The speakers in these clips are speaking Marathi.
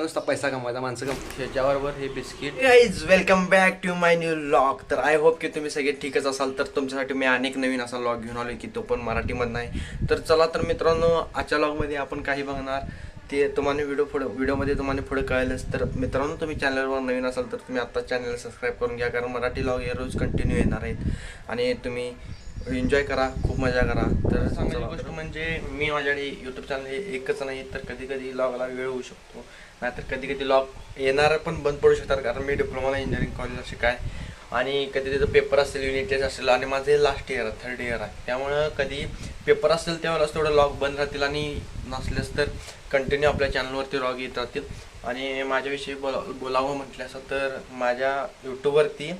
नुसता पैसा कमवायचा माणसं कम ह्याच्याबरोबर हे biscuit. Guys welcome back to my new vlog तर आय होप की तुम्ही सगळे ठीकच असाल. तर तुमच्यासाठी मी अनेक नवीन असा लॉग घेऊन आलो की तो पण मराठीमधनं आहे. तर चला तर मित्रांनो आजच्या लॉगमध्ये आपण काही बघणार. ते तुम्हाला व्हिडिओ पुढं व्हिडिओमध्ये तुम्हाला पुढे कळेलच. तर मित्रांनो तुम्ही चॅनलवर नवीन असाल तर तुम्ही आत्ता चॅनल सबस्क्राईब करून घ्या. कारण मराठी लॉग हे रोज कंटिन्यू येणार आहेत. आणि तुम्ही एन्जॉय करा खूप मजा करा. तर चांगली गोष्ट म्हणजे मी माझ्याकडे यूट्यूब चॅनल हे एकच नाही तर कधी कधी लॉगला वेळ होऊ शकतो. नाहीतर कधी कधी लॉग येणार पण बंद पडू शकतात कारण मी डिप्लोमाला इंजिनिअरिंग कॉलेजला शिकाय. आणि कधी तिथं पेपर असेल युनिट टेस्ट असेल आणि माझे लास्ट इयर आहे थर्ड इयर आहे. त्यामुळं कधी पेपर असेल त्यावेळेस तेवढं लॉग बंद राहतील आणि नसलेच तर कंटिन्यू आपल्या चॅनलवरती लॉग येत राहतील. आणि माझ्याविषयी बोला बोलावं म्हटलं असं तर माझ्या यूट्यूबवरती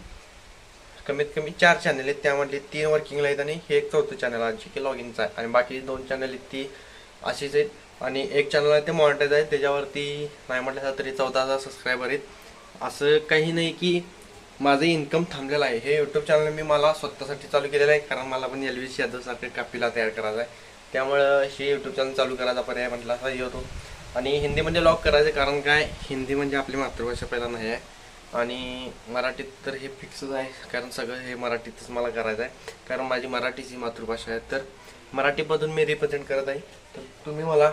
कमीत कमी चार चॅनल आहेत. त्यामधले तीन वर्किंगला आहेत आणि हे एक चौथं चॅनल आहे जे की लॉग इनचं आहे. आणि बाकी दोन चॅनल आहेत ती अशीच आहेत. आणि एक चॅनल आहे ते मॉनिटाईज आहे त्याच्यावरती नाही म्हटलं तरी चौदा हजार सबस्क्रायबर आहेत. असं काही नाही की माझं इन्कम थांबलेलं आहे. हे यूट्यूब चॅनल मी मला स्वतःसाठी चालू केलेलं आहे कारण मला पण एल व्ही सी यादवसारखं कापीला तयार करायचा आहे. त्यामुळं हे यूट्यूब चॅनल चालू करायचा पर्याय म्हटलं असा हे होतो. आणि हिंदीमध्ये म्हणजे लॉक करायचं कारण काय? हिंदी म्हणजे आपली मातृभाषा पहिला नाही आहे. आणि मराठीत तर हे फिक्सच आहे कारण सगळं हे मराठीतच मला करायचं आहे. कारण माझी मराठीची मातृभाषा आहे. तर मराठीमधून मी रिप्रेझेंट करत आहे. तर तुम्ही मला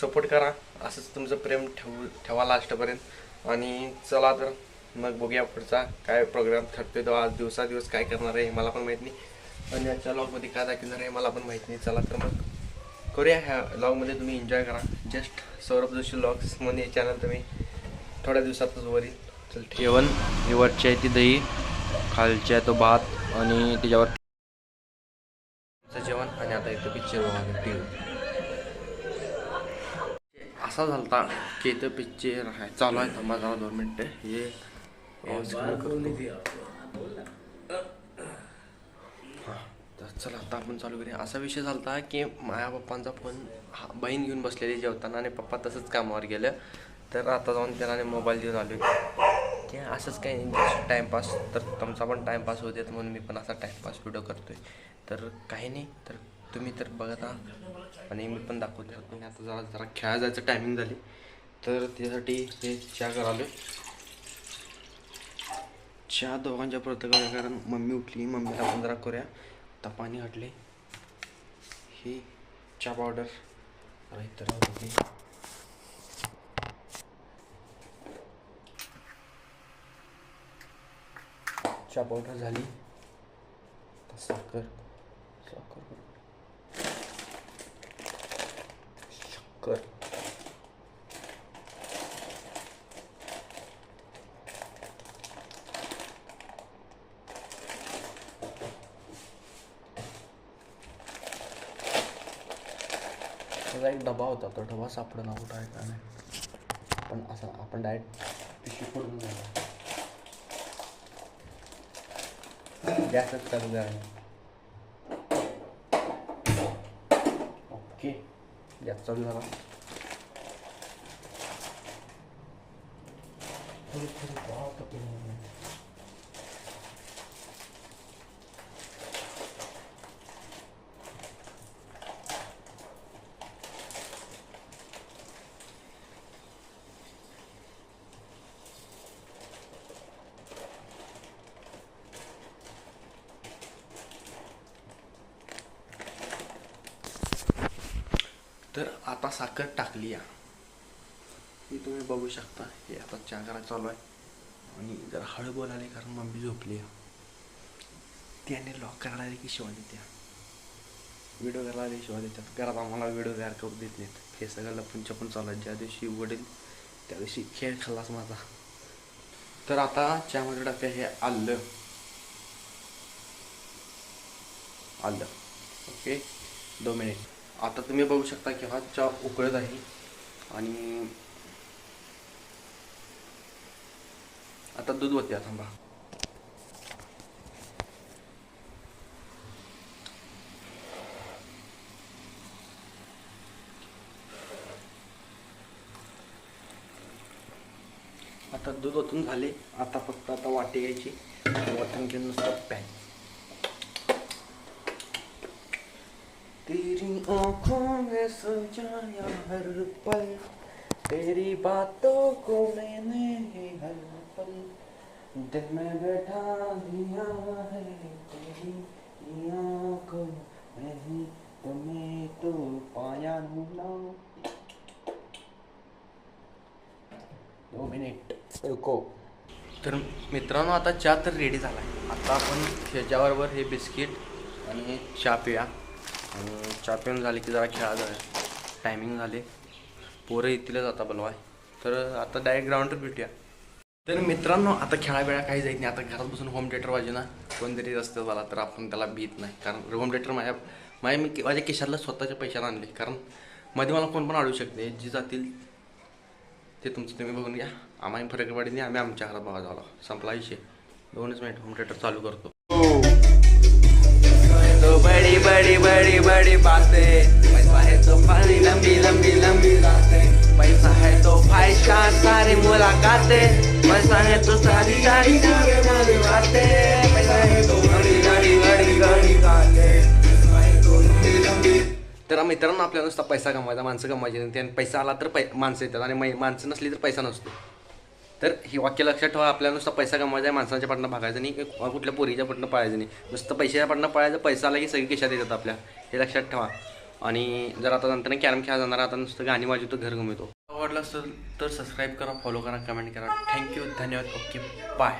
सपोर्ट करा. असंच तुमचं प्रेम ठेवू ठेवा लास्टपर्यंत. आणि चला तर मग बघूया पुढचा काय प्रोग्राम ठरतोय तो. आज दिवसा दिवस काय करणार आहे हे मला पण माहीत नाही. आणि याच्या लॉगमध्ये काय दाखवणार आहे मला पण माहीत नाही. चला तर मग करूया ह्या लॉगमध्ये तुम्ही एन्जॉय करा. जस्ट सौरभ जोशी लॉग्स म्हणून हे चॅनल तुम्ही थोड्या दिवसातच वरील. चल जेवण वरची आहे ती दही खालची आहे तो भात आणि त्याच्यावर जेवण आणि आता इथं पिक्चर बघायला टी असा झालता की इथं पिक्चर आहे. चालू आहे थांबा जरा दोन मिनटं. हे करतो. हा, तर चला आता आपण चालू करूया. असा विषय झालता की माझ्या पप्पांचा फोन हा बहीण घेऊन बसलेली जेवताना आणि पप्पा तसंच कामावर गेलं. तर आता जाऊन त्याला मोबाईल देऊन आलो की असंच काही टाईमपास तर तुमचा पण टाईमपास होऊ देत म्हणून मी पण असा टाईमपास व्हिडिओ करतोय. तर काही नाही तर तुम्ही तर बघत आहात. आणि मी पण दाखवतो आणि आता जरा जरा खेळा जायचं टायमिंग झाली. तर त्यासाठी हे चहा करालो चहा दोघांच्या परत करूया कारण मम्मी उठली. मम्मीला पण जरा करूया. आता पाणी हटले. ही चहा पावडर तर चहा पावडर झाली. साखर साखर कर। त्याचा एक डबा होता तो डबा सापडला कुठं आहे का नाही. पण असा आपण डायरेक्ट पिशवी फोडून जाणार गॅसच चालू आहे. ओके गॅस चालू झाला थोडी थोडी तर आता साखर टाकली या. ही तुम्ही बघू शकता. हे आता चहा करायला चालू आहे. आणि जरा हळू बोलाले कारण मम्मी झोपली आहे. त्याने लॉक करायला आले की शिवाय देत्या व्हिडिओ करायला आले शिवाय देतात घरात आम्हाला व्हिडिओ तयार करू देत नाहीत. हे सगळं लपून छपून चालू आहे. ज्या दिवशी उघडेल त्या दिवशी खेळ खाल्लाच माझा. तर आता चहामध्ये टाक्या हे आलं. आलं. ओके दोन मिनिट आता तुम्ही बघू शकता की हा चहा उकळत आहे आणि आता दूध होते थांबा. आता दूध ओतून झाले. आता फक्त आता वाटी घ्यायची. वाटण घेऊन नुसतं पॅक आँखों में सजाया हर पल तेरी बातों को मैंने हर पल दिल में बैठा दिया है तेरी आँखों में ही तुम्हें तो पाया ना दो मिनिट रुको। तर मित्रांनो आता चहा तर रेडी झाला आहे आता आपण ह्याच्याबरोबर हे बिस्किट आणि हे चहा पिऊया. आणि चहा पिऊन झाले की जरा खेळा जाऊया. टायमिंग झाले. पोरं येतीलच आता बलवाय तर आता डायरेक्ट ग्राउंडवर भेटूया. तर मित्रांनो आता खेळा वेळा काही जायत नाही. आता घरात बसून होम थिएटर वाजे ना. कोणतरी रस्त्यात झाला तर आपण त्याला भीत नाही. कारण होम थिएटर माझ्या माझ्या मी माझ्या केशातला स्वतःच्या पैशाला आणले कारण मध्ये मला कोण पण अडू शकते जी जातील ते तुमचं तुम्ही बघून घ्या. आम्हाला फरक पडली नाही. आम्ही आमच्या घरात बघा झाला संपला विषय. दोनच मिनिट होम थिएटर चालू करतो. तो बड़ी बड़ी बड़ी बड़ी बातें। पैसा है तो पानी लंबी लंबी लंबी रातें। पैसा है तो फायशा सारी मुलाकातें। पैसा है तो सारी सारी सारी सारी बातें। पैसा है तो बड़ी बड़ी बड़ी बड़ी बातें। तर मित्रांनो आपल्याला नुसता पैसा कमवायचा माणसं कमवायची नाही. आणि पैसा आला तर पै माणसं येतात. आणि माणसं नसली तर पैसा नसतो. तर ही वाक्य लक्षात ठेवा आपल्याला नुसता पैसा कमवायचा आहे माणसाच्या पाटणं भागायचं नाही किंवा कुठल्या पोरीच्या पाटणं पाळायचं नाही. नुसतं पैशाच्या पाटणं पाळायचं पैसा आला की सगळी केशात येतात आपल्या. हे लक्षात ठेवा. आणि जर आता नंतर कॅरम खेळा जाणार आता नुसतं गाणी वाजवतो घर घुमवतो. आवडलं असेल तर सबस्क्राईब करा फॉलो करा कमेंट करा. थँक्यू धन्यवाद. Okay bye